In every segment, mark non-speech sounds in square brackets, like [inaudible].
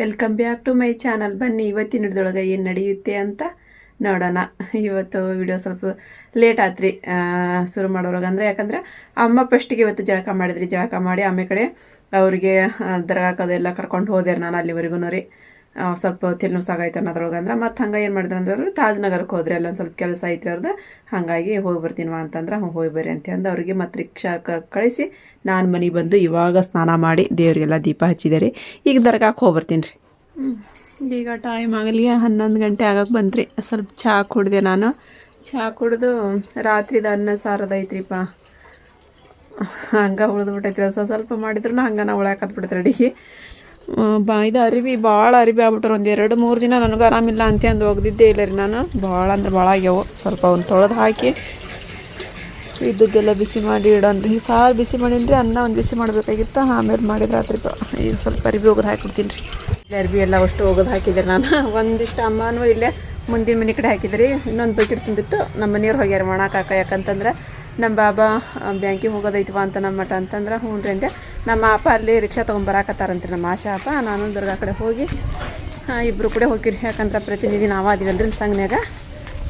Welcome back to my channel ಬನ್ನಿ, ಇವತ್ತಿನ ಹಿಡ್ದೊಳಗೆ ಏನು ನಡೆಯುತ್ತೆ ಅಂತ ನೋಡೋಣ. ಇವತ್ತು ವಿಡಿಯೋ ಸ್ವಲ್ಪ ಲೇಟ್ ಆತ್ರಿ ಶುರು ಮಾಡೋವಾಗ. ಅಂದರೆ ಯಾಕಂದರೆ ಅಮ್ಮ ಫಸ್ಟಿಗೆ ಇವತ್ತು ಜಳಕ ಮಾಡಿದ್ರಿ. ಜಳಕ ಮಾಡಿ ಆಮೇಲೆ ಕಡೆ ಅವ್ರಿಗೆ ದರ್ಗಾಕ್ ಅದೆಲ್ಲ ಕರ್ಕೊಂಡು ಹೋದೆ ನಾನು ಅಲ್ಲಿವರೆಗೂ ರೀ. ಸ್ವಲ್ಪ ತಲೆನೂ ಸಾಗೈತೆ ಅನ್ನೋದ್ರೊಳಗೆ ಅಂದ್ರೆ, ಮತ್ತೆ ಹಂಗೆ ಏನು ಮಾಡಿದ್ರು ಅಂದ್ರೆ ಅವರು ತಾಜ್ ನಗರಕ್ಕೆ ಹೋದ್ರಿ ಅಲ್ಲೊಂದು ಸ್ವಲ್ಪ ಕೆಲಸ ಐತ್ರಿ ಅವ್ರದ್ದು ಹಾಗಾಗಿ ಹೋಗಿ ಬರ್ತೀನಿವಾ ಅಂತಂದ್ರೆ ಹ್ಞೂ ಹೋಗಿ ಬರ್ರಿ ಅಂತಂದು ಅವರಿಗೆ ಮತ್ತು ರಿಕ್ಷಾ ಕಳಿಸಿ ನಾನು ಮನೆಗೆ ಬಂದು ಇವಾಗ ಸ್ನಾನ ಮಾಡಿ ದೇವರಿಗೆಲ್ಲ ದೀಪ ಹಚ್ಚಿದೆ ರೀ ಈಗ ದರ್ಗಾಕ್ಕೆ ಹೋಗಿ ಬರ್ತೀನಿ ರೀ. ಈಗ ಟೈಮ್ ಆಗಲಿ, ಹನ್ನೊಂದು ಗಂಟೆ ಆಗಕ್ಕೆ ಬಂತ್ರಿ. ಸ್ವಲ್ಪ ಚಹಾ ಕುಡಿದೆ ನಾನು. ಚಹಾ ಕುಡಿದು ರಾತ್ರಿದ ಅನ್ನ ಸಾರದ ಐತ್ರಿಪ್ಪ ಹಂಗೆ ಉಳಿದ್ಬಿಟ್ಟೈತಿ ಸ್ವಲ್ಪ ಸ್ವಲ್ಪ ಮಾಡಿದ್ರು ಹಂಗೆ ನಾವು ಬಿಡ್ತಾರೆ ಅಡಿಗೆ. ಬಾ, ಇದು ಅರಿವಿ, ಭಾಳ ಅರಿವಿ ಆಗ್ಬಿಟ್ರೆ. ಒಂದು ಎರಡು, ಮೂರು ದಿನ ನನಗೆ ಆರಾಮಿಲ್ಲ ಅಂತ ಅಂದು ಒಗ್ದಿದ್ದೇ ಇಲ್ಲ ರೀ ನಾನು. ಭಾಳ ಅಂದ್ರೆ ಭಾಳ ಆಗ್ಯಾವು. ಸ್ವಲ್ಪ ಒಂದು ತೊಳೆದು ಹಾಕಿ ಇದ್ದದ್ದೆಲ್ಲ ಬಿಸಿ ಮಾಡಿ ಇಡೋನ್ರಿ ಸಾರು ಬಿಸಿ ಮಾಡಿನ್ರಿ, ಅನ್ನ ಒಂದು ಬಿಸಿ ಮಾಡಬೇಕಾಗಿತ್ತು. ಆಮೇಲೆ ಮಾಡಿದ್ರೆ ಆತ್ರಿ ಈಗ ಸ್ವಲ್ಪ ಅರಿವಿ ಒಗ್ದು ಹಾಕಿಬಿಡ್ತೀನಿ ರೀ. ಅರಿವಿ ಎಲ್ಲ ಅಷ್ಟು ಒಗ್ದು ಹಾಕಿದ್ದೆ ನಾನು. ಒಂದಿಷ್ಟು ಅಮ್ಮನೂ ಇಲ್ಲೇ ಮುಂದಿನ ಮನೆ ಕಡೆ ಹಾಕಿದ್ರಿ. ಇನ್ನೊಂದು ಬಕೆಟ್ ತುಂಬಿತ್ತು. ನಮ್ಮ ಮನೆಯವ್ರು ಹೋಗ್ಯಾರ ಮಾಡಾಕಾಕ ಯಾಕಂತಂದ್ರೆ ನಮ್ಮ ಬಾಬಾ ಬ್ಯಾಂಕಿಗೆ ಹೋಗೋದೈತವ ಅಂತ ನಮ್ಮ ಮಠ ಅಂತಂದ್ರೆ ಹ್ಞೂ ರೀ ಅಂದೆ. ನಮ್ಮ ಅಪ್ಪ ಅಲ್ಲಿ ರಿಕ್ಷಾ ತೊಗೊಂಬರಾಕತ್ತಾರಂತ್ರಿ ನಮ್ಮ ಆಶಾ ಅಪ್ಪ. ನಾನು ದುರ್ಗಾ ಕಡೆ ಹೋಗಿ ಇಬ್ಬರು ಕೂಡ ಹೋಗಿರಿ. ಯಾಕಂದ್ರೆ ಪ್ರತಿನಿಧಿ ನಾವು ಅದೀವಲ್ರಿ ಸಂಘನ್ಯಾಗ.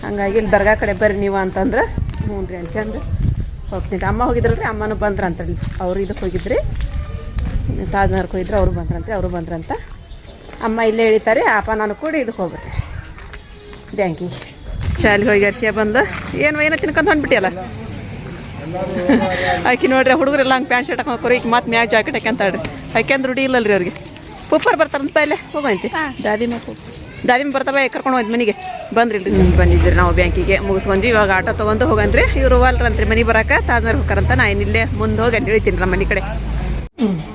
ಹಂಗಾಗಿ ಇಲ್ಲಿ ದರ್ಗಾ ಕಡೆ ಬರ್ರಿ ನೀವು ಅಂತಂದ್ರೆ, ಹ್ಞೂ ರೀ ಅಂತಂದು ಹೋಗ್ತೀನಿ ಅಮ್ಮ ಹೋಗಿದ್ರಲ್ರಿ, ಅಮ್ಮನೂ ಬಂದ್ರ ಅಂತೇಳಿ ಅವರು ಇದಕ್ಕೆ ಹೋಗಿದ್ರಿ. ತಾಜ್ನಗರ್ಗೆ ಹೋಗಿದ್ರು, ಅವರು ಬಂದ್ರಂತೆ, ಅವರು ಬಂದ್ರಂತ. ಅಮ್ಮ ಇಲ್ಲೇ ಇಳಿತಾರೆ, ಅಪ್ಪ ನಾನು ಕೂಡ ಇದಕ್ಕೆ ಹೋಗ್ಬಿಡ್ತೀರಿ ಬ್ಯಾಂಕಿಗೆ ಶಾಲೆಗೆ ಹೋಗಿ ಅರ್ಶಿಯ ಬಂದು. ಏನು ಏನೋ ತಿನ್ಕೊಂಡು ಹೊಂದ್ಬಿಟ್ಟಿಯಲ್ಲ ಆಕಿ ನೋಡ್ರಿ ಹುಡುಗರೆಲ್ಲ ಹಂಗೆ ಪ್ಯಾಂಟ್ ಶರ್ಟ್ ಹಾಕೋರಿ ಈಗ ಮತ್ತೆ ಮ್ಯಾಗ ಜಾಕೆಟ್ ಹಾಕ್ಯಂತಾಳ್ರಿ. ಹಾಕ್ಯಂದ್ರೆ ರೂಢಿ ಇಲ್ಲಲ್ರಿ ಅವ್ರಿಗೆ. ಪುಪ್ಪರ್ ಬರ್ತಾರಂತ ಪೈಲೆ ಹೋಗಂತಿ. ದಾದಿಮ ದಾದಿಮ ಬರ್ತಾವ ಕರ್ಕೊಂಡು ಹೋಯ್ತು ಮನೆಗೆ. ಬಂದ್ರಿ ಬಂದಿದ್ರಿ ನಾವು ಬ್ಯಾಂಕಿಗೆ. ಮುಗಿಸ್ಬಂದ್ವಿ ಇವಾಗ ಆಟೋ ತೊಗೊಂಡು ಹೋಗಂತ್ರಿ. ಇವ್ರು ಹೋಗಲ್ರಂತ್ರಿ ಮನೆಗೆ ಬರಕ್ಕೆ ತಾಜ್ನರ್ ಹೋಗ್ತಾರಂತ ನಾ ಇಲ್ಲೇ ಮುಂದೆ ಹೋಗಿ ಅಲ್ಲಿ ಇಳಿತೀನಿ ನಮ್ಮ ಮನೆ ಕಡೆ.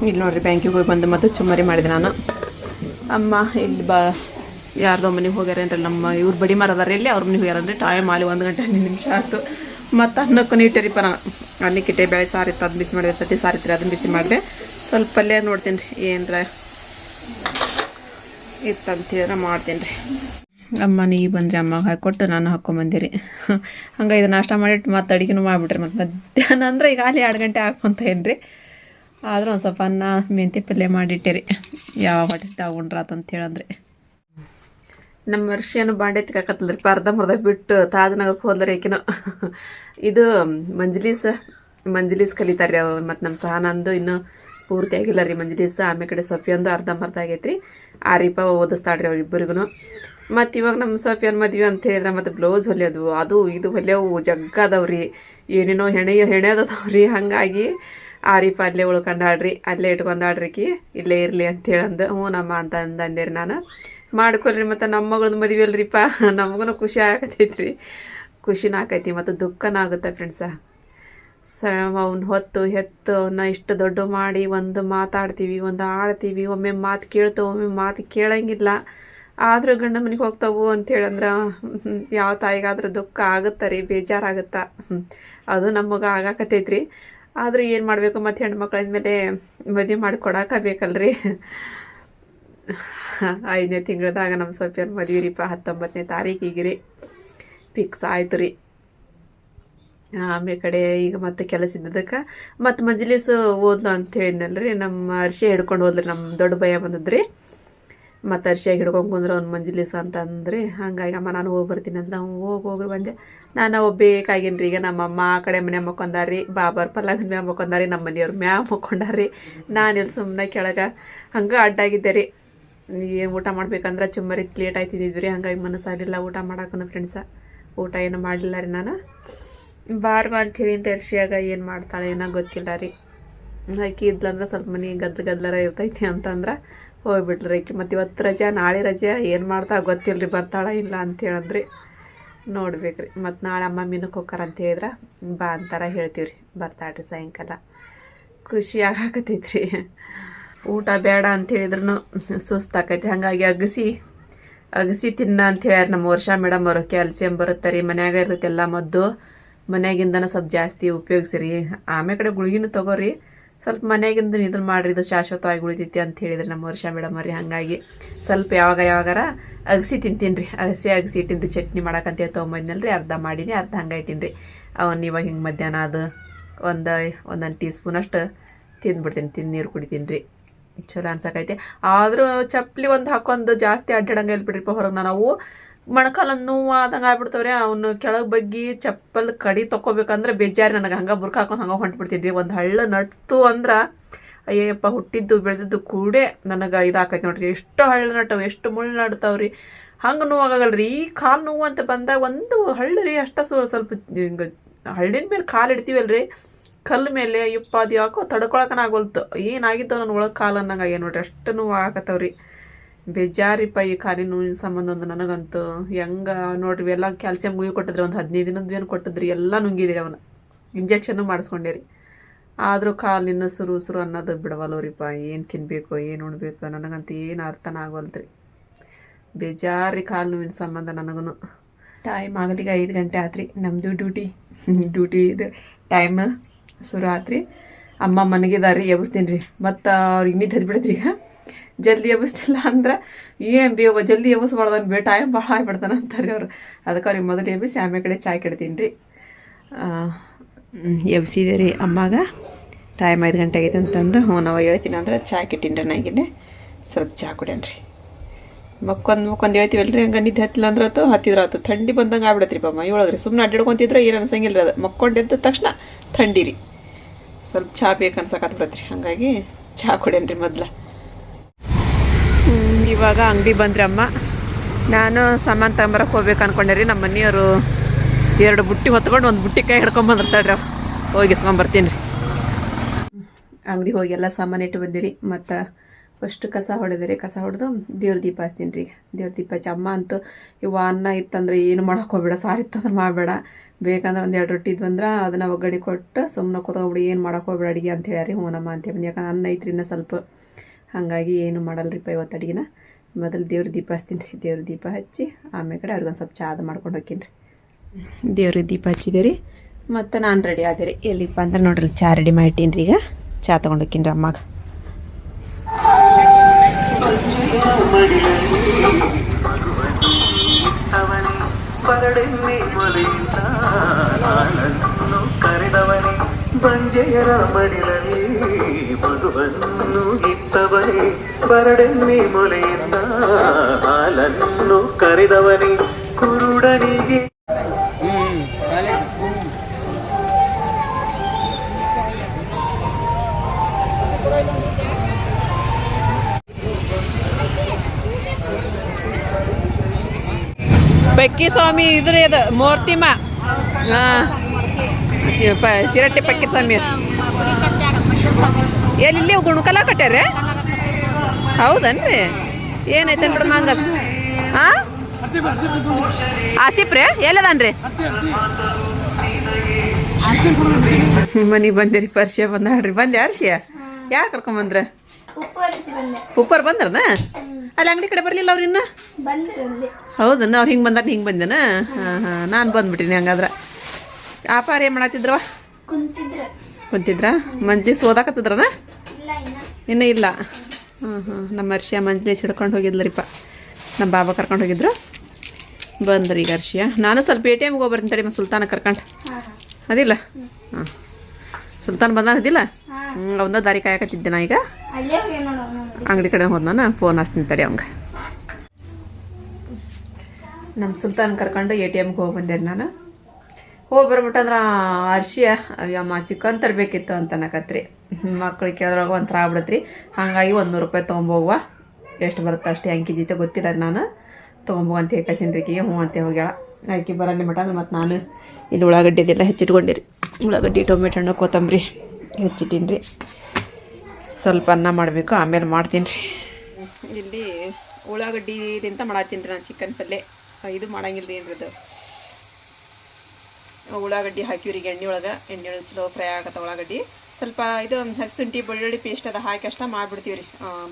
ಇಲ್ಲಿ ನೋಡ್ರಿ ಬ್ಯಾಂಕಿಗೆ ಹೋಗಿ ಬಂದು ಮತ್ತೆ ಚುಮ್ಮರಿ ಮಾಡಿದೆ ನಾನು. ಅಮ್ಮ ಇಲ್ಲಿ ಬಾ. ಯಾರ್ದೋ ಮನೆಗೆ ಹೋಗ್ಯಾರೇನ್ರಿ ನಮ್ಮ ಇವ್ರು ಬಡಿ ಮರದಾರ ಇಲ್ಲಿ ಅವ್ರ ಮನೆಗೆ ಹೋಗ್ಯಾರನ್ರಿ ಟೈಮ್ ಅಲ್ಲಿ ಒಂದು ಗಂಟೆ ಹನ್ನೊಂದು ನಿಮಿಷ ಆಯ್ತು. ಮತ್ತು ಅನ್ನಕ್ಕೆ ನೀಟರಿಪ್ಪ ನಾನು ಅನ್ನಕ್ಕೆ ಇಟ್ಟೆ ಬೇಳೆ ಸಾರಿ ಇತ್ತು ಅದನ್ನ ಬಿಸಿ ಮಾಡಿದೆ. ಸಾರಿ ಇತ್ತು ಅದನ್ನ ಬಿಸಿ ಮಾಡಿದೆ. ಸ್ವಲ್ಪ ಪಲ್ಯ ನೋಡ್ತೀನಿ ರೀ ಏನರ ಇತ್ತಂತೇಳಿ ಮಾಡ್ತೀನಿ ರೀ ಅಮ್ಮ, ನೀ ಬಂದ್ರಿ ಅಮ್ಮಗೆ ಹಾಕ್ಕೊಟ್ಟು ನಾನು ಹಾಕ್ಕೊಂಬಂದಿರಿ ಹಂಗೆ ಇದು ನಾಷ್ಟ ಮಾಡಿಟ್ಟು ಮತ್ತೆ ಅಡುಗೆನೂ ಮಾಡಿಬಿಟ್ರಿ ಮತ್ತು ಮಧ್ಯಾಹ್ನ ಅಂದ್ರೆ ಈಗ ಅಲ್ಲಿ ಎರಡು ಗಂಟೆ ಹಾಕ್ಕೊಂತ ರೀ ಆದರೂ ಒಂದು ಸ್ವಲ್ಪ ಅನ್ನ ಮೆಂತಿ ಪಲ್ಯ ಮಾಡಿಟ್ಟೆ ರೀ ಯಾವ ಹೊಟ್ಟಿಸ್ದಾಗ ಉಂಡ್ರಾತಂತ ಹೇಳಂದ್ರೆ ನಮ್ಮ ವರ್ಷನು ಬಾಂಡೆ ತಿಕ್ಕಾಕತ್ತಲ್ರಿ ಅರ್ಧ ಮರ್ಧ ಬಿಟ್ಟು ತಾಜ್ನಗರ್ಗೆ ಹೋದ್ರೆ ಈಕೆನೋ. ಇದು ಮಂಜ್ಲೀಸ್ ಮಂಜ್ಲೀಸ್ ಕಲಿತಾರೆ ಅವ್ರು, ಮತ್ತು ನಮ್ಮ ಸಹನಂದು ಇನ್ನೂ ಪೂರ್ತಿ ಆಗಿಲ್ಲ ರೀ ಮಂಜ್ಲೀಸ್. ಆಮೇಲೆ ಕಡೆ ಸೊಫಿಯೊಂದು ಅರ್ಧ ಮರ್ಧ ಆಗೈತ್ರಿ. ಆರಿಪ ಓದಿಸ್ತಾಳ್ರಿ ಅವ್ರಿಬ್ಬರಿಗೂ ಮತ್ತು ಇವಾಗ ನಮ್ಮ ಸೊಫಿಯನ್ ಮದ್ವೆ ಅಂತ ಹೇಳಿದ್ರೆ ಮತ್ತು ಬ್ಲೌಸ್ ಹೊಲಿಯೋದು ಅದು, ಇದು ಹೊಲಿಯೋವು ಜಗ್ಗದವ್ರಿ ಏನೇನೋ ಹೆಣೆ, ಹೆಣೆದದವ್ರಿ. ಹಾಗಾಗಿ ಆರಿಪ ಅಲ್ಲೇ ಉಳ್ಕೊಂಡಾಡ್ರಿ ಅಲ್ಲೇ ಇಟ್ಕೊಂಡಾಡ್ರಿಕಿ ಇಲ್ಲೇ ಇರಲಿ ಅಂತೇಳಂದು ಹ್ಞೂ ನಮ್ಮ ಅಂತ ಅಂದೆ ಅಂದೇರಿ ನಾನು. ಮಾಡ್ಕೊಳ್ರಿ ಮತ್ತು ನಮ್ಮ ಮಗಳದ್ದು ಮದುವೆ ಅಲ್ರಿಪ್ಪ [laughs] ನಮಗೂ ಖುಷಿ ಆಗತೈತ್ರಿ. ಖುಷಿನ ಆಕೈತಿ ಮತ್ತು ದುಃಖನ ಆಗುತ್ತೆ ಫ್ರೆಂಡ್ಸ ಸ ಅವ್ನ ಹೊತ್ತು, ಹೆತ್ತು ಅವನ್ನ ಇಷ್ಟು ದೊಡ್ಡ ಮಾಡಿ ಒಂದು ಮಾತಾಡ್ತೀವಿ, ಒಂದು ಆಡ್ತೀವಿ, ಒಮ್ಮೆ ಮಾತು ಕೇಳ್ತಾವೆ, ಒಮ್ಮೆ ಮಾತು ಕೇಳಂಗಿಲ್ಲ. ಆದರೂ ಗಂಡ ಮನೆಗೆ ಹೋಗ್ತಾವು ಅಂತೇಳಂದ್ರೆ [laughs] ಯಾವ ತಾಯಿಗಾದ್ರೂ ದುಃಖ ಆಗುತ್ತಾ ರೀ? ಬೇಜಾರಾಗುತ್ತಾ [laughs] ಅದು ನಮಗೆ ಆಗಾಕತೈತ್ರಿ. ಆದರೂ ಏನು ಮಾಡಬೇಕು ಮತ್ತು ಹೆಣ್ಮಕ್ಳ ಮೇಲೆ ಮದುವೆ ಮಾಡಿ ಐದನೇ ತಿಂಗಳದಾಗ ನಮ್ಮ ಸೊಪ್ಪಿಯನ್ ಮದುವೆ ರೀಪ ಹತ್ತೊಂಬತ್ತನೇ ತಾರೀಕಿಗೆ ರೀ. ಫಿಕ್ಸ್ ಆಯ್ತು ರೀ. ಆಮೇಲೆ ಕಡೆ ಈಗ ಮತ್ತೆ ಕೆಲಸ ಇದ್ದದಕ್ಕೆ ಮತ್ತು ಮಜ್ಲಿಸ್ ಓದ್ಲು ಅಂತ ಹೇಳಿದ್ನಲ್ರಿ. ನಮ್ಮ ಅರ್ಶಿ ಹಿಡ್ಕೊಂಡು ಹೋದ್ರಿ ನಮ್ಮ ದೊಡ್ಡ ಭಯ ಬಂದದ್ರಿ ಮತ್ತು ಅರ್ಶಿಯಾಗಿ ಹಿಡ್ಕೊಂಡು ಕುಂದ್ರೆ ಅವ್ನು ಮಂಜ್ಲಿಸ್ ಅಂತ ಅಂದ್ರಿ ಹಂಗಾಗಿ ಅಮ್ಮ ನಾನು ಹೋಗಿ ಬರ್ತೀನಿ ಅಂತ ಹೋಗಿ ಹೋಗ್ರಿ ಬಂದೆ. ನಾನು ಒಬ್ಬೇಕಾಗೇನಿ ರೀ ಈಗ ನಮ್ಮ ಅಮ್ಮ ಆ ಕಡೆ ಮನೆ ಮಕ್ಕೊಂಡಾರಿ ಬಾಬಾರ್ ಪಲ್ಲಾಗದ ಮ್ಯಾಗ ಮಕ್ಕೊಂಡಾರಿ ನಮ್ಮ ಮನೆಯವ್ರ ಮ್ಯಾಮ್ ಮಕ್ಕೊಂಡಾರಿ ನಾನು ಇಲ್ಲಿ ಸುಮ್ಮನೆ ಕೆಳಗೆ ಹಂಗೆ ಅಡ್ಡಾಗಿದ್ದೆ ರೀ. ಏನು ಊಟ ಮಾಡ್ಬೇಕಂದ್ರೆ ಚುಮ್ಮರಿ ಲೇಟ್ ಆಯ್ತಿದ್ದಿದ್ವಿ ರೀ ಹಂಗಾಗಿ ಮನಸ್ಸಾಗಲಿಲ್ಲ ಊಟ ಮಾಡಾಕನು ಫ್ರೆಂಡ್ಸ ಊಟ ಏನು ಮಾಡಲಿಲ್ಲ ರೀ ನಾನು. ಬಾರ್ ಬಾ ಅಂತ ಹೇಳಿ ಅರ್ಶಿಯಾಗ ಏನು ಮಾಡ್ತಾಳೆ ಏನೋ ಗೊತ್ತಿಲ್ಲ ರೀ. ಆಕಿ ಇದ್ಲಂದ್ರೆ ಸ್ವಲ್ಪ ಮನೆ ಗದ್ದು ಗದ್ದಲರ ಇರ್ತೈತಿ ಅಂತಂದ್ರೆ ಹೋಗ್ಬಿಟ್ರಿ ಆಕಿ. ಮತ್ತು ಇವತ್ತು ರಜೆ, ನಾಳೆ ರಜೆ, ಏನು ಮಾಡ್ತಾ ಗೊತ್ತಿಲ್ಲ ರೀ, ಬರ್ತಾಳ ಇಲ್ಲ ಅಂತ ಹೇಳಿದ್ರಿ. ನೋಡ್ಬೇಕ್ರಿ ಮತ್ತು ನಾಳೆ ಅಮ್ಮ ಮೀನಕ್ಕೆ ಹೋಗ್ಕಾರ ಅಂತ ಹೇಳಿದ್ರೆ, ಬಾ ಅಂತಾರ ಹೇಳ್ತೀವಿ ರೀ ಬರ್ತಾಳ್ರಿ ಸಾಯಂಕಾಲ. ಖುಷಿ ಆಗಾಕತೈತ್ರಿ ಊಟ ಬೇಡ ಅಂತ ಹೇಳಿದ್ರು ಸುಸ್ತಾಕೈತಿ. ಹಾಗಾಗಿ ಅಗಸಿ ಅಗಸಿ ತಿನ್ನ ಅಂತ ಹೇಳ್ಯಾರ ನಮ್ಮ ವರ್ಷ ಮೇಡಮ್ ಅವರು. ಕ್ಯಾಲ್ಸಿಯಂ ಬರುತ್ತೆ ರೀ, ಮನ್ಯಾಗ ಇರ್ತೈತಿ ಎಲ್ಲ ಮದ್ದು. ಮನ್ಯಾಗಿಂದನ ಸ್ವಲ್ಪ ಜಾಸ್ತಿ ಉಪಯೋಗಿಸಿರಿ. ಆಮೇಲೆ ಕಡೆ ಗುಳಿಗಿನೂ ತಗೋರಿ. ಸ್ವಲ್ಪ ಮನೆಯಾಗಿಂದ ಇದನ್ನ ಮಾಡ್ರಿ, ಇದು ಶಾಶ್ವತವಾಗಿ ಉಳಿತೈತಿ ಅಂತ ಹೇಳಿದ್ರಿ ನಮ್ಮ ವರ್ಷ ಮೇಡಮ್ ಅವ್ರಿ. ಹಾಗಾಗಿ ಸ್ವಲ್ಪ ಯಾವಾಗ ಯಾವಾಗಾರ ಅಗಸಿ ತಿಂತೀನಿ ರೀ ಅಗಸಿ ಅಗಸಿ ಇಟ್ಟಿನ್ರಿ. ಚಟ್ನಿ ಮಾಡಕ್ಕಂತ ತೊಗೊಂಬಂದ್ನಲ್ರಿ. ಅರ್ಧ ಮಾಡೀನಿ, ಅರ್ಧ ಹಂಗೆ ರೀ ಅವನ್ನ ಇವಾಗ ಹಿಂಗೆ ಮಧ್ಯಾಹ್ನ ಅದು ಒಂದು ಒಂದೊಂದು ಟೀ ಸ್ಪೂನಷ್ಟು ತಿಂದ್ಬಿಡ್ತೀನಿ ತಿಂದು ನೀರು ಕುಡಿತೀನಿ ರೀ ಚಲೋ ಅನ್ಸಕೈತಿ. ಆದರೂ ಚಪ್ಪಲಿ ಒಂದು ಹಾಕೊಂಡು ಜಾಸ್ತಿ ಅಡ್ಡಾಡಂಗೆ ಬಿಡ್ರಿಪ್ಪ ಹೊರಗೆ ನಾವು. ಮೊಣಕಾಲ ನೋವು ಆದಂಗೆ ಆಗ್ಬಿಡ್ತಾವ್ರಿ. ಅವ್ನು ಕೆಳಗೆ ಬಗ್ಗಿ ಚಪ್ಪಲ್ ಕಡಿ ತಗೋಬೇಕಂದ್ರೆ ಬೇಜಾರು ನನಗೆ. ಹಂಗೆ ಬುರ್ಕ ಹಾಕೊಂಡು ಹಂಗೆ ಹೊಂಟ್ಬಿಡ್ತೀನಿ ಒಂದು ಹಳ್ಳ ನಟ್ತು ಅಂದ್ರೆ ಅಯ್ಯಪ್ಪ ಹುಟ್ಟಿದ್ದು ಬೆಳೆದಿದ್ದು ಕೂಡೇ ನನಗೆ ಇದಾಕೈತಿ ನೋಡ್ರಿ. ಎಷ್ಟು ಹಳ್ಳ ನಟ್ಟವು, ಎಷ್ಟು ಮುಳ್ಳು ನಡ್ತಾವ್ರಿ. ಹಂಗೆ ನೋವಾಗಲ್ರಿ. ಈ ಕಾಲು ನೋವು ಅಂತ ಬಂದಾಗ ಒಂದು ಹಳ್ಳ ರೀ ಅಷ್ಟ ಸ್ವ- ಸ್ವಲ್ಪ ಹಿಂಗೆ ಹಳ್ಳಿನ ಮೇಲೆ ಕಾಲು ಇಡ್ತೀವಲ್ರಿ. ಕಲ್ಲು ಮೇಲೆ ಯಪ್ಪ ಅದು ಯಾಕೋ ತಡ್ಕೊಳಕನ ಆಗೋಲ್ತು ಏನಾಗಿತ್ತು ನನ್ನ ಒಳಗೆ ಕಾಲು ಅನ್ನಂಗೆ ಏನು ನೋಡ್ರಿ ಅಷ್ಟು ನೋವು ಆಗತ್ತವ್ರಿ ಬೇಜಾರಿಪ್ಪ ಈ ಕಾಲಿನ ನೋವಿನ ಸಂಬಂಧ ಒಂದು ನನಗಂತು. ಹೆಂಗ ನೋಡ್ರಿ ಎಲ್ಲ ಕ್ಯಾಲ್ಸಿಯಂ ಮುಗಿ ಕೊಟ್ಟಿದ್ರಿ, ಒಂದು ಹದಿನೈದು ದಿನದ ಏನು ಕೊಟ್ಟಿದ್ರಿ, ಎಲ್ಲ ನುಂಗಿದಿರಿ ಅವನ. ಇಂಜೆಕ್ಷನ್ನು ಮಾಡಿಸ್ಕೊಂಡೇರಿ. ಆದರೂ ಕಾಲು ಇನ್ನೂ ಸುರು ಸುರು ಅನ್ನೋದು ಬಿಡವಲ್ಲವ್ರಿಪ್ಪ ಏನು ತಿನ್ನಬೇಕು ಏನು ಉಣ್ಬೇಕು, ನನಗಂತೂ ಏನು ಅರ್ಥನ ಆಗೋಲ್ತ್ರಿ. ಬೇಜಾರಿ ಕಾಲು ನೋವಿನ ಸಂಬಂಧ ನನಗೂ ಟೈಮ್ ಆಗಲಿಗೆ ಐದು ಗಂಟೆ ಆತ್ರಿ ನಮ್ಮದು ಡ್ಯೂಟಿ. [laughs] ಡ್ಯೂಟಿ ಇದು ಟೈಮ್ ಶುರು ಆತ್ರಿ ಅಮ್ಮ ಮನೆಗಿದಾರಿ ಎಬ್ಸ್ತೀನಿ ರೀ ಮತ್ತು ಅವ್ರಿಗೆ ನಿದ್ದೆ ಹದ್ಬಿಡತ್ರಿ ಈಗ. ಜಲ್ದಿ ಎಬ್ಬಿಸ್ತಿಲ್ಲ ಅಂದ್ರೆ, ಏನು ಬೇಗ ಜಲ್ದಿ ಎಬ್ಸ್ಬಾರ್ದು ಬೇ ಟೈಮ್ ಭಾಳ ಆಗ್ಬಿಡ್ತಾನೆ ಅಂತಾರೆ ಅವ್ರು. ಅದಕ್ಕೆ ಅವ್ರಿಗೆ ಮೊದಲು ಎಬ್ಬಿಸಿ ಆಮೇಲೆ ಕಡೆ ಚಾಯ್ ಕೆಡ್ತೀನಿ ರೀ ಎಬ್ಸಿದೆ ರೀ ಅಮ್ಮಾಗ. ಟೈಮ್ ಐದು ಗಂಟೆ ಆಗೈತೆ ಅಂತಂದು ಹ್ಞೂ, ನಾವು ಹೇಳ್ತೀನಿ ಅಂದ್ರೆ ಚಾಯ್ ಕೆಟ್ಟಿನಿ ರೀ ನಾಗಿನೇ ಸ್ವಲ್ಪ ಚಾ ಕುಡಿಯನ್ರಿ. ಮಕ್ಕೊಂದು ಮಕ್ಕೊಂದು ಹೇಳ್ತೀವಲ್ಲ ರೀ ಹಂಗೆ ನಿದ್ದೆ ಹತ್ತಿಲ್ಲ ಅಂದ್ರೆ ಆತು, ಹತ್ತಿದ್ರೆ ಆತು. ಥಂಡಿ ಬಂದಂಗೆ ಆಗ್ಬಿಡತ್ರಿ ರೀ ಪಮ್ಮ ಒಳಗೆ ರೀ ಸುಮ್ಮನೆ ಅಡ್ಡಿಡ್ಕೊತಿದ್ರೆ ಏನು ಅನ್ಸಂಗಿಲ್ಲ ರೀ ಅದು ಮಕ್ಕೊಂಡೆದ್ದ ತಕ್ಷಣ ಥಂಡಿ ರೀ ಸ್ವಲ್ಪ ಚಹಾ ಬೇಕು ಅನ್ಸಕತ್ ಬಿಡತ್ರಿ. ಹಾಗಾಗಿ ಚಹಾ ಕೊಡೇನ್ರಿ ಮೊದ್ಲ. ಇವಾಗ ಅಂಗಡಿ ಬಂದ್ರಿ ಅಮ್ಮ ನಾನು ಸಾಮಾನು ತಗೊಂಬರಕ್ಕೆ ಹೋಗ್ಬೇಕು ಅನ್ಕೊಂಡೆ ರೀ ನಮ್ಮ ಮನೆಯವರು ಎರಡು ಬುಟ್ಟಿ ಹೊತ್ಕೊಂಡು ಒಂದು ಬುಟ್ಟಿ ಕೈ ಹಿಡ್ಕೊಂಡ್ ಬಂದಿರ್ತಾಳ್ರಿ ಅವ್ರು. ಹೋಗಿ ಇಸ್ಕೊಂಬರ್ತೀನಿ ರೀ. ಅಂಗಡಿ ಹೋಗಿ ಎಲ್ಲ ಸಾಮಾನು ಇಟ್ಟು ಬಂದಿರಿ. ಮತ್ತು ಫಸ್ಟ್ ಕಸ ಹೊಡೆದಿರಿ. ಕಸ ಹೊಡೆದು ದೇವ್ರ ದೀಪ ಹಚ್ತೀನಿ ರೀ. ದೇವ್ರ ದೀಪ ಹಚ್ಚಿ ಅಮ್ಮ ಅಂತೂ ಇವ ಅನ್ನ ಇತ್ತಂದ್ರೆ ಏನು ಮಾಡೋಕೆ ಹೋಗ್ಬೇಡ. ಸಾರು ಇತ್ತಂದ್ರೆ ಮಾಡಬೇಡ. ಬೇಕಂದ್ರೆ ಒಂದು ಎರಡು ರೊಟ್ಟಿ ಇದ್ವಂದ್ರೆ ಅದನ್ನು ಒಗ್ಗಡಿ ಕೊಟ್ಟು ಸುಮ್ಮನೆ ಕೂತ್ಕೊಬಿಡಿ ಏನು ಹೋಗ್ಬೇಡ ಅಡುಗೆ ಅಂತ ಹೇಳ್ಯಾರಿ ಹ್ಞೂನಮ್ಮ ಅಂತ ಬಂದು. ಯಾಕಂದ್ರೆ ಅನ್ನ ಐತ್ರಿ ಇನ್ನೂ ಸ್ವಲ್ಪ. ಹಾಗಾಗಿ ಏನು ಮಾಡಲ್ರಿಪ್ಪ ಇವತ್ತು ಅಡುಗೆನ. ಮೊದಲು ದೇವ್ರ ದೀಪ ಹಚ್ತೀನಿ ರೀ, ದೇವ್ರ ದೀಪ ಹಚ್ಚಿ ಆಮೇಲೆ ಕಡೆ ಅವ್ರಿಗೊಂದು ಸ್ವಲ್ಪ ಚಾದ ಮಾಡ್ಕೊಂಡು ಹೋಗ್ತೀನಿ ರೀ. ದೇವ್ರಿಗೆ ದೀಪ ಹಚ್ಚಿದೆ ರೀ. ಮತ್ತು ನಾನು ರೆಡಿ ಆದೆ ರೀ. ಎಲ್ಲಿಪ್ಪ ಅಂದ್ರೆ ನೋಡ್ರಿ, ಚಾ ರೆಡಿ ಮಾಡಿಟ್ಟೀನಿ ರೀ ಈಗ. ಚಾ ತೊಗೊಂಡು ಹೋಗ್ತೀನಿ ರೀ ಅಮ್ಮಗೆ. ಬರಡೆನ್ನೆ ಮೊಲೆಯಿಂದ ನಾಳನ್ನು ಕರೆದವನೇ ಬಂಜೆಯರ ಮಡಿಲಲ್ಲಿ ಮಗುವನ್ನು ಇತ್ತವನೇ ಬರಡೆನ್ನೆ ಮೊಲೆಯಿಂದ ಹಾಲನ್ನು ಕರೆದವನೇ ಕುರುಡನಿಗೆ ಪಕ್ಕಿ ಸ್ವಾಮಿ ಇದ್ರಿ ಅದು ಮೂರ್ತಿಮ. ಹಾಂ. ಪಕ್ಕಿ ಸ್ವಾಮಿ ಎಲ್ಲಿ ಗುಣಕಲ ಕಟ್ಟ್ಯಾರ ಹೌದನ್ರಿ ಏನೈತೆ ನೋಡಮ್ಮ ಹಂಗದ ಹಾಂ ಎಲ್ಲದನ್ರಿ ರೀ ಎಲ್ಲದನ್ರಿ? ಮನೆಗೆ ಬಂದಿರಿ ಪರ್ಷಿಯ ಬಂದಾಡ್ರಿ ಬಂದೆ ಹರ್ಷಿಯ? ಯಾರು ಕರ್ಕೊಂಬಂದ್ರ? ಉಪ್ಪರ್ ಬಂದ್ರನ? ಅಲ್ಲಿ ಅಂಗಡಿ ಕಡೆ ಬರಲಿಲ್ಲ ಅವ್ರು ಇನ್ನ? ಹೌದನ ಹೌದನ್ನ ಅವ್ರು ಹಿಂಗೆ ಬಂದಾರ ಹಿಂಗೆ ಬಂದೇನ? ಹಾಂ ಹಾಂ ನಾನು ಬಂದ್ಬಿಟ್ಟಿನಿ ಹಂಗಾದ್ರೆ. ಆಪಾರ ಏನು ಮಾಡತ್ತಿದ್ರವ ಕುಂತಿದ್ರು. ಮಂಜ್ಲಿಸ್ ಓದಾಕತ್ತಿದ್ರನ ಇನ್ನ. ಇಲ್ಲ. ಹಾಂ ಹಾಂ ನಮ್ಮ ಅರ್ಷಿಯ ಮಂಜ್ಲಿಸ್ ಹಿಡ್ಕೊಂಡು ಹೋಗಿದ್ಲರಿಪ್ಪ ನಮ್ಮ ಬಾಬಾ ಕರ್ಕೊಂಡು ಹೋಗಿದ್ರು. ಬಂದ್ರಿ ಈಗ ಅರ್ಷಿಯ ನಾನು ಸ್ವಲ್ಪ ಎ ಟಿ ಎಮ್ಗೆ ಹೋಗ್ಬರ್ತೀನಿ ತಡಿ ಮ ಸುಲ್ತಾನ ಕರ್ಕೊಂಡು. ಅದಿಲ್ಲ? ಹಾಂ. ಸುಲ್ತಾನ್ ಬಂದಾನ ಅದಿಲ್ಲ? ಹ್ಞೂ ಅವನ ದಾರಿ ಕಾಯಕತ್ತಿದ್ದೆ ನಾ ಈಗ? ಅಂಗಡಿ ಕಡೆ ಹೋದ್ನ ಫೋನ್ ಹಚ್ತೀನಿ ತಡಿ ಅವಂಗ. ನಮ್ಮ ಸುಲ್ತಾನ್ ಕರ್ಕೊಂಡು ಎ ಟಿ ಎಮ್ಗೆ ಹೋಗಿ ಬಂದೆ ನಾನು. ಹೋಗಿ ಬರ್ಬಿಟ್ಟಂದ್ರೆ ಅರ್ಶಿಯ ಅಯ್ಯಮ್ಮ ಚಿಕನ್ ತರಬೇಕಿತ್ತು ಅಂತ ಅನ್ನಕತ್ರಿ. ಮಕ್ಳು ಕೇಳಿದ್ರಾಗ ಒಂಥರ ಆಗ್ಬಿಡತ್ರಿ. ಹಾಗಾಗಿ ಒಂದು ನೂರು ರೂಪಾಯಿ ತೊಗೊಂಬೋಗುವ. ಎಷ್ಟು ಬರುತ್ತೆ ಅಷ್ಟೇ ಅಂಕಿ ಜೊತೆ ಗೊತ್ತಿಲ್ಲ ನಾನು. ತೊಗೊಂಬೋಗ ಅಂತ ಕಸಿನ್ರಿಕಿಗೆ ಹ್ಞೂ ಅಂತ ಹೋಗ್ಯಾಳ. ಆಕೆ ಬರಲಿ ಮಟ ಮತ್ತು ನಾನು ಇಲ್ಲಿ ಉಳ್ಳಾಗಡ್ಡಿ ಇದೆಲ್ಲ ಹೆಚ್ಚಿಟ್ಕೊಂಡಿರಿ. ಉಳ್ಳಾಗಡ್ಡಿ, ಟೊಮೆಟೊ ಹಣ್ಣು, ಕೊತ್ತಂಬರಿ ಹೆಚ್ಚಿಟ್ಟಿನಿ ರೀ. ಸ್ವಲ್ಪ ಅನ್ನ ಮಾಡಬೇಕು, ಆಮೇಲೆ ಮಾಡ್ತೀನಿ. ರೀ ಇಲ್ಲಿ ಉಳ್ಳಾಗಡ್ಡಿಲಿಂತ ಮಾಡತ್ತೀನಿ ರೀ ನಾನು ಚಿಕನ್ ಪಲ್ಯ ಇದು ಮಾಡಂಗಿಲ್ಲ ರೀ ಅದು ಉಳ್ಳಾಗಡ್ಡಿ ಹಾಕಿವ್ರಿಗೆ ಎಣ್ಣೆ ಒಳಗೆ. ಎಣ್ಣೆ ಒಳಗೆ ಚಲೋ ಫ್ರೈ ಆಗತ್ತೆ ಉಳ್ಳಾಗಡ್ಡಿ. ಸ್ವಲ್ಪ ಇದು ಹಸಿಶುಂಠಿ ಬೆಳ್ಳುಳ್ಳಿ ಪೇಸ್ಟ್ ಅದು ಹಾಕಿ ಅಷ್ಟ ಮಾಡಿಬಿಡ್ತೀವಿ ರೀ.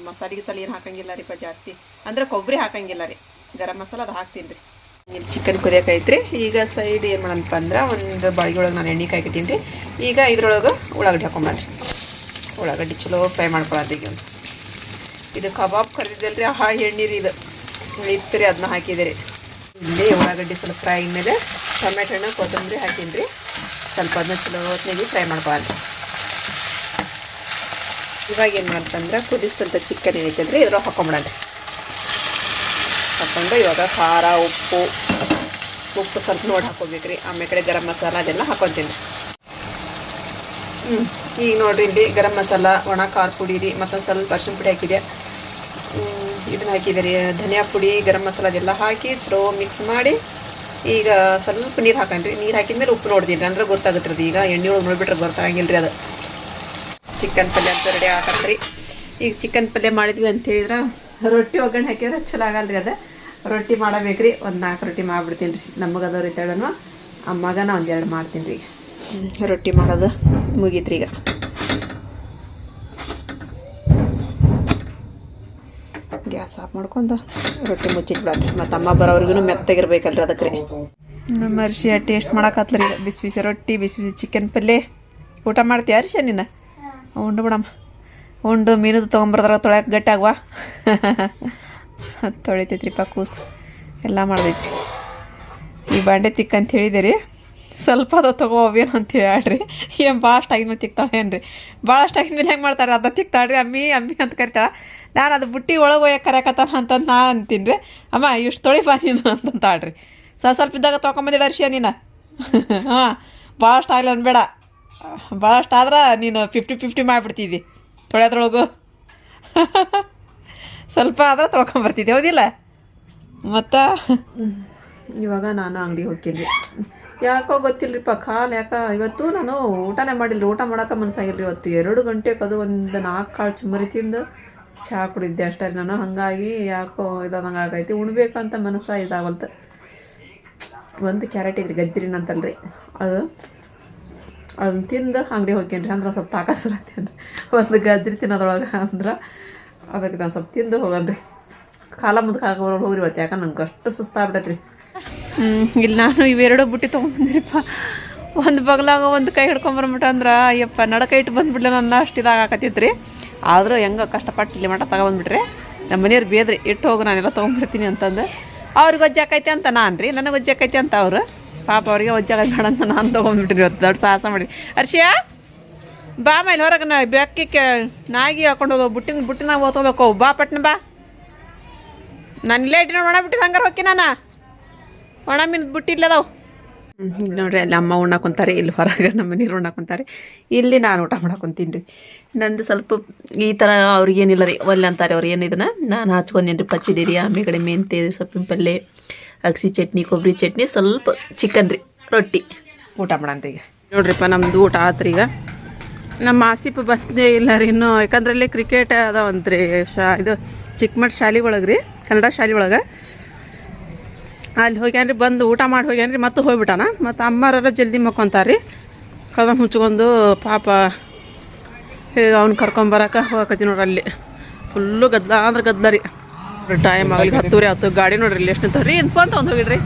ಮಸಾಲೆ ಗಿಸಾಲೆ ಏನು ಹಾಕಂಗಿಲ್ಲ ರೀ ಪ ಜಾಸ್ತಿ. ಅಂದ್ರೆ ಕೊಬ್ಬರಿ ಹಾಕಂಗಿಲ್ಲ ರೀ. ಗರಂ ಮಸಾಲ ಅದು ಹಾಕ್ತೀನಿ ರೀ. ಇಲ್ಲಿ ಚಿಕನ್ ಕುರಿಯಕೈತ್ರಿ ಈಗ ಸೈಡ್ ಏನು ಮಾಡಪ್ಪ ಅಂದ್ರೆ ಒಂದು ಬಾಳಿಗೆ ಒಳಗೆ ನಾನು ಎಣ್ಣೆ ಕಾಯ್ಕೊತೀನಿ ರೀ ಈಗ ಇದ್ರೊಳಗೆ ಉಳ್ಳಾಗಡ್ಡಿ ಹಾಕೊಂಬನ್ರಿ ಉಳ್ಳಾಗಡ್ಡಿ ಚಲೋ ಫ್ರೈ ಮಾಡ್ಕೊಳತ್ತೀಗ ಇದು ಕಬಾಬ್ ಕರಿದಿಲ್ರಿ ಆ ಎಣ್ಣೆ ರೀ ಇದು. ಇತ್ತು ರೀ ಅದನ್ನ ಹಾಕಿದೆ ರೀ ಇಲ್ಲಿ ಉಳ್ಳಾಗಡ್ಡಿ ಸ್ವಲ್ಪ ಫ್ರೈ ಆದಮೇಲೆ ಟೊಮೆಟೊ ಹಣ್ಣು ಕೊತ್ತಂಬರಿ ಹಾಕಿನ್ರಿ. ರೀ ಸ್ವಲ್ಪ ಅದನ್ನ ಚಲೋ ಹೊತ್ತಿನಾಗಿ ಫ್ರೈ ಮಾಡ್ಕೊಳ್ಳಿ ಇವಾಗ ಏನು ಮಾಡ್ತಂದ್ರೆ ಕುದಿಸ್ತಂಥ ಚಿಕನ್ ಏನೈತಲ್ರಿ ಇದ್ರ ಹಾಕೊಂಬಿಡೋಣ. ಹಾಕೊಂಡು ಇವಾಗ ಖಾರ, ಉಪ್ಪು ಉಪ್ಪು ಸ್ವಲ್ಪ ನೋಡಿ ಹಾಕೋಬೇಕ್ರಿ. ಆಮೇಲೆ ಕಡೆ ಗರಂ ಮಸಾಲ ಅದೆಲ್ಲ ಹಾಕೊತೀನಿ. ಈಗ ನೋಡ್ರಿ ಇಲ್ಲಿ ಗರಂ ಮಸಾಲ, ಒಣ ಖಾರ ಪುಡಿ ರೀ, ಮತ್ತೊಂದು ಸ್ವಲ್ಪ ಅರ್ಶಿನ ಪುಡಿ ಹಾಕಿದೆ ಇದನ್ನ ಹಾಕಿದೆ ರೀ ಧನಿಯಾ ಪುಡಿ, ಗರಂ ಮಸಾಲ ಅದೆಲ್ಲ ಹಾಕಿ ಚಲೋ ಮಿಕ್ಸ್ ಮಾಡಿ ಈಗ ಸ್ವಲ್ಪ ನೀರು ಹಾಕನ್ರಿ ನೀರು ಹಾಕಿದ ಮೇಲೆ ಉಪ್ಪು ನೋಡ್ತೀನಿ ರೀ ಅಂದ್ರೆ ಗೊತ್ತಾಗುತ್ತೆ ರೀ ಈಗ ಎಣ್ಣೆ ಒಳಗೆ ನೋಡಿಬಿಟ್ರೆ ಗೊತ್ತಾಗಿಲ್ಲ ರೀ ಅದು. ಚಿಕನ್ ಪಲ್ಯ ಅಂತ ರೆಡಿ ಆಗತ್ರಿ ಈಗ ಚಿಕನ್ ಪಲ್ಯ ಮಾಡಿದ್ವಿ ಅಂತ ಹೇಳಿದ್ರೆ ರೊಟ್ಟಿ ಒಗ್ಗರಣೆ ಹಾಕಿದ್ರೆ ಚಲೋ ರೀ ಅದು. ರೊಟ್ಟಿ ಮಾಡಬೇಕ್ರಿ. ಒಂದು ನಾಲ್ಕು ರೊಟ್ಟಿ ಮಾಡಿಬಿಡ್ತೀನಿ ರೀ. ನಮಗೆ ಅದವ್ರು ಇದ್ದಾಳನು ಅಮ್ಮಗ ನಾ ಒಂದೆರಡು ಮಾಡ್ತೀನಿ ರೀ. ರೊಟ್ಟಿ ಮಾಡೋದು ಮುಗೀತ್ರಿ ಈಗ ಗ್ಯಾಸ್ ಆಫ್ ಮಾಡ್ಕೊಂಡು ರೊಟ್ಟಿ ಮುಚ್ಚಿಟ್ಬಿಡ್ರಿ ಮತ್ತು ಅಮ್ಮ ಬರೋವ್ರಿಗೂ ಮೆತ್ತಗಿರ್ಬೇಕಲ್ರಿ ಅದಕ್ಕೆ ರೀ ಅರ್ಶಿ ಟೇಸ್ಟ್ ಮಾಡಕತ್ಲ ರೀ ಬಿಸಿ ಬಿಸಿ ರೊಟ್ಟಿ, ಬಿಸಿ ಬಿಸಿ ಚಿಕನ್ ಪಲ್ಯ ಊಟ ಮಾಡ್ತೀಯ ರೀ ನೀನು ಉಂಡು ಬಿಡಮ್ಮ. ಉಂಡು ಮೀನದು ತೊಗೊಂಬರ್ದಾರ ತೊಳ್ಯಾಕೆ ಗಟ್ಟಾಗ್ವಾ. ತೊಳಿತೈತ್ರಿಪ್ಪ ಕೂಸು. ಎಲ್ಲ ಮಾಡ್ದೈತ್ರಿ. ಈ ಬಾಂಡೆ ತಿಕ್ಕಂತ ಹೇಳಿದೆ ರೀ ಸ್ವಲ್ಪ ಅದು ತೊಗೋವೇನು ಅಂತ ಹೇಳ್ರಿ. ಏನು ಭಾಳಷ್ಟು ಆಗಿದ್ಮೇಲೆ ತಿಕ್ತಾಳೆ ಏನ್ರಿ? ರೀ ಭಾಳಷ್ಟು ಆಗಿದ್ಮೇಲೆ ಹೆಂಗೆ ಮಾಡ್ತಾರೆ ಅದ ತಿಕ್ತಾಳ್ರಿ, ಅಮ್ಮಿ ಅಮ್ಮಿ ಅಂತ ಕರಿತಾಳೆ. ನಾನು ಅದು ಬುಟ್ಟಿ ಒಳಗೆ ಹೋಗಿ ಕರೆಯಕತ್ತಾನ ಅಂತಂದು ನಾ ಅಂತೀನಿ ರೀ. ಅಮ್ಮ, ಇಷ್ಟು ತೊಳಿ ಬಾ ನೀನು ಅಂತಂತಾಳ್ರಿ. ಸ್ವಲ್ಪ ಸ್ವಲ್ಪ ಇದ್ದಾಗ ತೊಗೊಂಬಂದಿಡ [laughs] ಅರ್ಶಿಯ ನೀನು? ಹಾಂ ಭಾಳಷ್ಟು ಆಗಲಿ ಅನ್ಬೇಡ. ಭಾಳಷ್ಟು ಆದ್ರೆ ನೀನು ಫಿಫ್ಟಿ ಫಿಫ್ಟಿ ಮಾಡಿಬಿಡ್ತಿದ್ದಿ. ತೊಳೆಯೋದ್ರೊಳಗು. [laughs] ಸ್ವಲ್ಪ ಆದ್ರೆ ತೊಳ್ಕೊಂಬರ್ತಿದ್ದೆ ಹೌದಿಲ್ಲ? ಮತ್ತು? ಇವಾಗ ನಾನು ಅಂಗಡಿಗೆ ಹೋಗ್ತೀನಿ. ಯಾಕೋ ಗೊತ್ತಿಲ್ಲರಿಪ್ಪ ಕಾಲು ಯಾಕ? ಇವತ್ತು ನಾನು ಊಟನೇ ಮಾಡಿಲ್ಲ, ಊಟ ಮಾಡೋಕೆ ಮನ್ಸಾಗಿಲ್ಲ ಇವತ್ತು. ಎರಡು ಗಂಟೆಗೆ ಅದು ಒಂದು ನಾಲ್ಕು ಕಾಳು ಚುಮ್ಮರಿ ತಿಂದು ಚಹಾ ಕುಡಿದ್ದೆ ಅಷ್ಟೇ ನಾನು. ಹಾಗಾಗಿ ಯಾಕೋ ಇದಾದಂಗೆ ಆಗೈತಿ. ಉಣ್ಬೇಕಂತ ಮನಸ್ಸ ಇದಾವಂತ ಒಂದು ಕ್ಯಾರೆಟ್ ಇದ್ರಿ ಗಜ್ಜರಿನ ಅಂತಲ್ರಿ. ಅದು. ಅದನ್ನ ತಿಂದು ಅಂಗಡಿ ಹೋಗ್ಯೇನ್ರಿ ಅಂದ್ರೆ ಸ್ವಲ್ಪ ತಾಕತ್ ಬರತ್ತೇನ್ರಿ ಒಂದು ಗಜ್ಜರಿ ತಿನ್ನೋದ್ರೊಳಗೆ ಅಂದ್ರೆ ಅದಕ್ಕೆ ನಾನು ಸ್ವಲ್ಪ ತಿಂದು ಹೋಗನ್ರಿ. ಕಾಲ ಮುಂದಕ್ಕೆ ಆಗೋರು ಹೋಗ್ರಿ ಇವತ್ತು, ಯಾಕಂದ್ರೆ ನಂಗೆ ಅಷ್ಟು ಸುಸ್ತಾಗ್ಬಿಟ್ಟೈತ್ರಿ. ಇಲ್ಲಿ ನಾನು ಇವೆರಡೂ ಬುಟ್ಟಿ ತೊಗೊಂಬಂದಿರಿಪ್ಪ ಒಂದು ಬಗಲಾಗ ಒಂದು ಕೈ ಹಿಡ್ಕೊಂಬರ್ಬಿಟ್ಟ ಅಂದ್ರೆ, ಅಯ್ಯಪ್ಪ, ನಡಕ ಇಟ್ಟು ಬಂದ್ಬಿಡ್ಲೆ ನನ್ನ ಅಷ್ಟು ಇದಾಗಕತ್ತಿತ್ತು ರೀ ಆದರೂ ಹೆಂಗೆ ಕಷ್ಟಪಟ್ಟು ಇಲ್ಲಿ ಮಠ ತಗೊಬಂದ್ಬಿಟ್ರೆ ನಮ್ಮ ಮನೆಯವ್ರು ಬೇದ್ರಿ, ಇಟ್ಟು ಹೋಗು, ನಾನೆಲ್ಲ ತೊಗೊಂಬಿಡ್ತೀನಿ ಅಂತಂದು. ಅವ್ರಿಗೆ ಒಜ್ಜಾಕೈತೆ ಅಂತ ನಾನು ರೀ ನನಗೆ ಒಜ್ಜಾಕೈತೆ ಅಂತ ಅವರು. ಪಾಪ ಅವ್ರಿಗೆ ಒಜ್ಜಾಗ ಬೇಡ ಅಂತ ನಾನು ತೊಗೊಂಡ್ಬಿಟ್ರಿ ಇವತ್ತು, ದೊಡ್ಡ ಸಾಹಸ ಮಾಡಿ ಅರ್ಷಿಯಾ ಬಾ ಮೇಲೆ ಹೊರಗೆ ನಾ ಬೆಕ್ಕಿಕ್ಕೆ ನಾಗಿ ಹಾಕೊಂಡು ಹೋದವು ಬುಟ್ಟಿನ ಬುಟ್ಟಿನಾಗ ಓದ್ಕೋಬೇಕು ಬಾ ಪಟ್ನ ಬಾ. ನಾನು ಇಲ್ಲೇ ಇಟ್ಟು ನೋಡಿ ಬಿಟ್ಟಿದ್ದು ಹಂಗಾರೆ ಹೋಗಿ ನಾನು. ಒಣ ಮೀನು ಬುಟ್ಟಿ ಇಲ್ಲದಾವು ನೋಡ್ರಿ ಅಲ್ಲಿ ಅಮ್ಮ ಉಣ್ಣಾಕೊಂತಾರೆ ಇಲ್ಲಿ ಹೊರಗೆ ನಮ್ಮ ನೀರು ಉಣ್ಣಾಕೊಂತಾರೆ ಇಲ್ಲಿ ನಾನು ಊಟ ಮಾಡಾಕೊಂತೀನಿ ರೀ ನಂದು ಸ್ವಲ್ಪ ಈ ಥರ ಅವ್ರಿಗೇನಿಲ್ಲ ರೀ ಒಲ್ಲೆ ಅಂತಾರೆ ಅವ್ರು ಏನು ಇದನ್ನ? ನಾನು ಹಚ್ಕೊಂಡೀನಿ ರೀ ಪಚ್ಚಡಿ ರೀ ಆಮೇಲೆ ಮೆಂತೆ ಸೊಪ್ಪಿನ ಪಲ್ಯ ಅಗಸಿ ಚಟ್ನಿ ಕೊಬ್ಬರಿ ಚಟ್ನಿ ಸ್ವಲ್ಪ ಚಿಕನ್ ರೀ ರೊಟ್ಟಿ. ಊಟ ಮಾಡೋಣ ಈಗ. ನೋಡ್ರಿಪ್ಪ ನಮ್ಮದು ಊಟ ಆತ್ರಿ ಈಗ. ನಮ್ಮ ಆಸಿಪ್ ಬಂದೇ ಇಲ್ಲ ರೀ ಇನ್ನೂ ಯಾಕಂದ್ರೆ ಇಲ್ಲಿ ಕ್ರಿಕೆಟ್ ಅದಾವಂತ್ರಿ ಶಾ ಇದು ಚಿಕ್ಕಮಠ ಶಾಲೆ ಒಳಗೆ ರೀ ಕನ್ನಡ ಶಾಲೆ ಒಳಗೆ ಅಲ್ಲಿ ಹೋಗ್ಯಾನ್ರಿ, ಬಂದು ಊಟ ಮಾಡಿ ಹೋಗ್ಯಾನ್ರಿ, ಮತ್ತೆ ಹೋಗ್ಬಿಟ್ಟಾನ. ಮತ್ತು ಅಮ್ಮರ ಜಲ್ದಿ ಮಕ್ಕೊಂತಾರೆ ರೀ ಕದ ಮುಚ್ಕೊಂಡು ಪಾಪ ಅವ್ನು ಕರ್ಕೊಂಬರಕ್ಕೆ ಹೋಗಕತ್ತಿ ನೋಡ್ರಿ ಅಲ್ಲಿ. ಫುಲ್ಲು ಗದ್ಲ ಅಂದ್ರೆ ಗದ್ಲ ರೀ. ಟೈಮ್ ಆಗಲಿ ಹತ್ತೂರಿ ಹತ್ತು ಗಾಡಿ ನೋಡ್ರಿ ಇಲ್ಲಿ ಎಷ್ಟು ನಿಂತಾವ್ರಿ. ಇಂತ ಒಂದು ಹೋಗಿಡ್ರಿ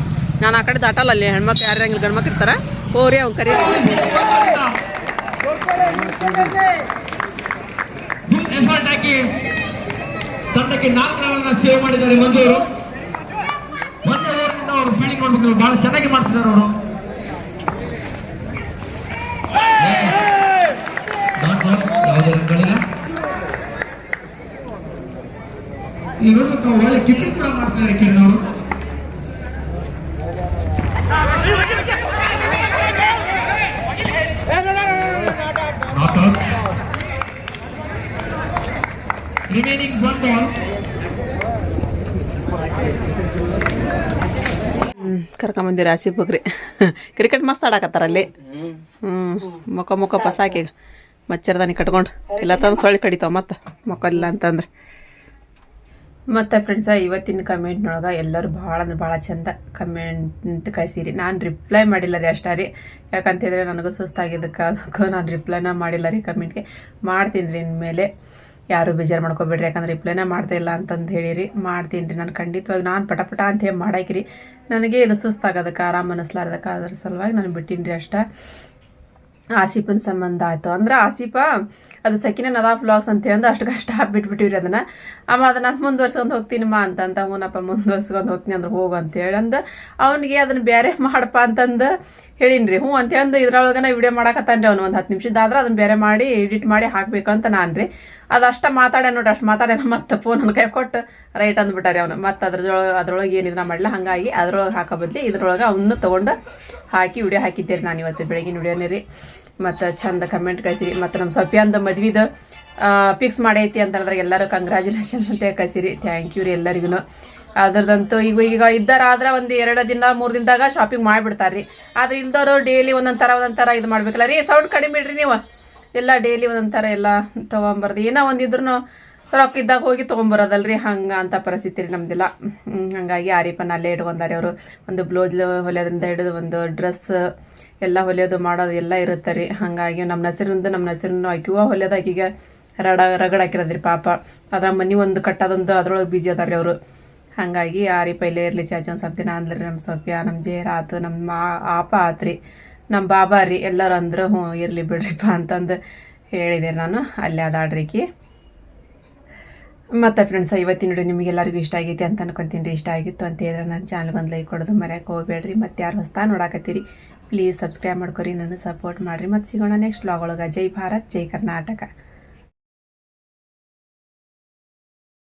ನಾನು ಆ ಕಡೆ ದಾಟಲ್ಲ ಅಲ್ಲಿ. ಹೆಣ್ಮಕ್ಳು ಯಾರು ಹಂಗಿಲ್ಲ ಗಂಡ್ಮಕ್ಳು ಇರ್ತಾರೆ? ಹೋರಿ ಅವ್ನು ಕರಿ ತಂಡಕ್ಕೆ ನಾಲ್ಕು ರನ್ನ ಸೇವ್ ಮಾಡಿದ್ದಾರೆ ಮಂಜು ಅವರು ಫೀಲಿಂಗ್ ನೋಡ್ಬೇಕು ಬಹಳ ಚೆನ್ನಾಗಿ ಮಾಡ್ತಿದ್ದಾರೆ ಅವರು. ಇಲ್ಲಿ ನೋಡ್ಬೇಕು ಒಳ್ಳೆ ಕಿಪ್ಪಿಂಗ್ ಕೂಡ ಮಾಡ್ತಿದ್ದಾರೆ ಕಿರಣ್ ಅವರು. ರಿಮೈನಿಂಗ್ ಒನ್ ಬಾಲ್ ಕರ್ಕೊಂಬಂದಿರ ಆಸಿ ಬಗ್ರಿ ಕ್ರಿಕೆಟ್ ಮಸ್ತ್ ಆಡಾಕತ್ತಾರ ಅಲ್ಲಿ. ಹ್ಮ್, ಮುಖ ಮುಖ ಪಸಾಕಿ ಮಚ್ಚರದಾನಿ ಕಟ್ಕೊಂಡು. ಇಲ್ಲ ತಂದು ಸೊಳ್ಳೆ ಕಡಿತಾವ ಮತ್ತೆ. ಮುಖ ಇಲ್ಲ ಅಂತಂದ್ರೆ. ಮತ್ತು ಫ್ರೆಂಡ್ಸ ಇವತ್ತಿನ ಕಮೆಂಟ್ನೊಳಗೆ ಎಲ್ಲರೂ ಭಾಳ ಅಂದ್ರೆ ಭಾಳ ಚಂದ ಕಮೆಂಟ್ ಕಳಿಸಿರಿ. ನಾನು ರಿಪ್ಲೈ ಮಾಡಿಲ್ಲ ರೀ ಅಷ್ಟೇ ರೀ. ಯಾಕಂತಂದರೆ ನನಗೂ ಸುಸ್ತಾಗಿದ್ದಕ್ಕೆ, ಅದಕ್ಕೂ ನಾನು ರಿಪ್ಲೈನ ಮಾಡಿಲ್ಲ ರೀ ಕಮೆಂಟ್ಗೆ ಮಾಡ್ತೀನಿ ರೀ ಇನ್ಮೇಲೆ. ಯಾರು ಬೇಜಾರು ಮಾಡ್ಕೊಬೇಡ್ರಿ, ಯಾಕಂದ್ರೆ ರಿಪ್ಲೈನೇ ಮಾಡ್ತಾ ಇಲ್ಲ ಅಂತಂದು ಹೇಳಿರಿ. ಮಾಡ್ತೀನಿ ರೀ, ನಾನು ಖಂಡಿತವಾಗಿ, ನಾನು ಪಟ ಪಟ ಅಂತ ಹೇಳಿ ಮಾಡಾಕಿರಿ. ನನಗೆ ಇದು ಸುಸ್ತಾಗೋದಕ್ಕೆ, ಆರಾಮ ಅನ್ನಿಸ್ಲಾರ್ದಕ್ಕೆ ಅದ್ರ ಸಲುವಾಗಿ ನಾನು ಬಿಟ್ಟಿನಿ ರೀ ಅಷ್ಟೇ. ಆಸಿಫನ ಸಂಬಂಧ ಆಯಿತು. ಅಂದ್ರೆ ಆಸಿಪ, ಅದು ಸೆಕೆಂಡ್ ನದಾ ಫ್ಲಾಗ್ಸ್ ಅಂತ ಹೇಳಿ ಅಷ್ಟು ಕಷ್ಟ ಬಿಟ್ಬಿಟ್ಟಿವ್ರಿ ಅದನ್ನು. ಅಮ್ಮ ಅದನ್ನ ನಾನು ಮುಂದುವರ್ಸ್ಕೊಂಡು ಹೋಗ್ತೀನಿ ಮಾ ಅಂತಂತ ಹೂನಪ್ಪ ಮುಂದುವರ್ಸ್ಕೊಂಡು ಹೋಗ್ತೀನಿ ಅಂದ್ರೆ ಹೋಗು ಅಂತ ಹೇಳಂದು ಅವನಿಗೆ ಅದನ್ನ ಬೇರೆ ಮಾಡಪ್ಪ ಅಂತಂದು ಹೇಳಿನ್ರಿ ಹ್ಞೂ ಅಂತ ಅಂದು ಇದ್ರೊಳಗನ ವಿಡಿಯೋ ಮಾಡಕತ್ತಾನ್ರಿ ಅವ್ನು. ಒಂದು ಹತ್ತು ನಿಮಿಷದಾದ್ರೆ ಅದನ್ನ ಬೇರೆ ಮಾಡಿ ಎಡಿಟ್ ಮಾಡಿ ಹಾಕ್ಬೇಕು ಅಂತ ನಾನು ರೀ. ಅದು ಅಷ್ಟು ಮಾತಾಡ್ಯ ನೋಡ್ರಿ ಅಷ್ಟು ಮಾತಾಡ್ಯಾನ ಮತ್ತೆ ಫೋನ್ ನನ್ನ ಕೈ ಕೊಟ್ಟು ರೈಟ್ ಅಂದ್ಬಿಟ್ಟಾರೆ ಅವನು. ಮತ್ತೆ ಅದ್ರೊಳಗೆ ಅದ್ರೊಳಗೆ ಏನಿದ್ರೆ ಮಾಡಲ್ಲ ಹಂಗಾಗಿ ಅದ್ರೊಳಗೆ ಹಾಕೋ ಬದ್ಲಿ ಇದ್ರೊಳಗೆ ಅವನ್ನ ತೊಗೊಂಡು ಹಾಕಿ ವಿಡಿಯೋ ಹಾಕಿದ್ದೇರಿ ನಾನು ಇವತ್ತು ಬೆಳಗಿನ ವಿಡಿಯೋನೇ ರೀ. ಮತ್ತು ಚಂದ ಕಮೆಂಟ್ ಕಳಿಸಿರಿ. ಮತ್ತು ನಮ್ಮ ಸಫಿಯಾಂದ ಮದ್ವಿದು ಫಿಕ್ಸ್ ಮಾಡೈತಿ ಅಂತಂದ್ರೆ ಎಲ್ಲರೂ ಕಂಗ್ರ್ಯಾಚುಲೇಷನ್ ಅಂತ ಕಳಿಸಿರಿ. ಥ್ಯಾಂಕ್ ಯು ರೀ ಎಲ್ಲರಿಗೂ ಅದ್ರದಂತೂ ಈಗ ಈಗ ಇದ್ದಾರ ಆದ್ರೆ ಒಂದು ಎರಡು ದಿನ, ಮೂರು ದಿನದಾಗ ಶಾಪಿಂಗ್ ಮಾಡಿಬಿಡ್ತಾರೆ ರೀ ಆದ್ರೆ ಇಲ್ದವರು ಡೈಲಿ ಒಂದೊಂದು ಥರ ಒಂದೊಂದು ಥರ ಇದು ಮಾಡ್ಬೇಕಲ್ಲ ರೀ. ಸೌಂಡ್ ಕಡಿಮೆ ಇಡ್ರಿ ನೀವು. ಎಲ್ಲ ಡೈಲಿ ಒಂದೊಂಥರ ಥರ ಎಲ್ಲ ತೊಗೊಂಬರ್ದು. ಏನೋ ಒಂದಿದ್ರು ರೊಕ್ಕ ಇದ್ದಾಗ ಹೋಗಿ ತೊಗೊಂಬರೋದಲ್ರಿ, ಹಂಗೆ ಅಂತ ಪರಿಸ್ಥಿತಿ ರೀ ನಮ್ದೆಲ್ಲ. ಹಂಗಾಗಿ ಆರಿಪನ್ ಅಲ್ಲೇ ಇಟ್ಕೊಂಡಾರೆ ಅವರು. ಒಂದು ಬ್ಲೌಸ್ ಹೊಲಿಯೋದ್ರಿಂದ ಹಿಡಿದು ಒಂದು ಡ್ರೆಸ್ ಎಲ್ಲ ಹೊಲಿಯೋದು ಮಾಡೋದು ಎಲ್ಲ ಇರುತ್ತೆ ರೀ. ಹಾಗಾಗಿ ನಮ್ಮ ನಸಿರಿಂದ ನಮ್ಮ ನಸಿರನ್ನು ಆಕಿವ ಆಕಿಗೆ ರಡ ರಗಡ್ ಹಾಕಿರೋದ್ರಿ ಪಾಪ. ಅದ್ರ ಮನೆ ಒಂದು ಕಟ್ಟೋದೊಂದು ಅದ್ರೊಳಗೆ ಬಿಜಿ ಅದಾರ ಅವರು. ಹಾಗಾಗಿ ಆರಿ ಪೈಲೆ ಇರಲಿ ಒಂದು ಸ್ವಲ್ಪ ದಿನ ಅಂದ್ರಿ ನಮ್ಮ ಸೊಪ್ಯ ನಮ್ಮ ಜೇರ ಆತು, ನಮ್ಮ ಆಪ ಆತ್ರಿ. ನಮ್ಮ ಬಾಬಾ ರೀ, ಎಲ್ಲರೂ ಅಂದ್ರೆ, ಹ್ಞೂ, ಇರಲಿ ಬಿಡ್ರಿಪ್ಪ ಅಂತಂದು ಹೇಳಿದೆ ನಾನು, ಅಲ್ಲೇ ಅದಾಡ್ರಿಕಿ ಮತ್ತು ಫ್ರೆಂಡ್ಸ್ ಇವತ್ತಿನ ವಿಡಿಯೋ ನಿಮಗೆಲ್ಲರಿಗೂ ಇಷ್ಟ ಆಗೈತಿ ಅಂತ ಅನ್ಕೊತೀನಿ ರೀ, ಇಷ್ಟ ಆಗಿತ್ತು ಅಂತ ಹೇಳಿದ್ರೆ ನನ್ನ ಚಾನಲ್ಗೆ ಒಂದು ಲೈಕ್ ಕೊಡೋದು ಮರ್ಯಾಕೆ ಹೋಗ್ಬೇಡ್ರಿ. ಮತ್ತು ಯಾರು ಹೊಸ್ತಾ ನೋಡಾಕತ್ತೀರಿ ಪ್ಲೀಸ್ ಸಬ್ಸ್ಕ್ರೈಬ್ ಮಾಡ್ಕೊರಿ ನನ್ನ ಸಪೋರ್ಟ್ ಮಾಡಿರಿ. ಮತ್ತು ಸಿಗೋಣ ನೆಕ್ಸ್ಟ್ ವ್ಲಾಗ್ ಒಳಗೆ. ಜೈ ಭಾರತ್, ಜೈ ಕರ್ನಾಟಕ.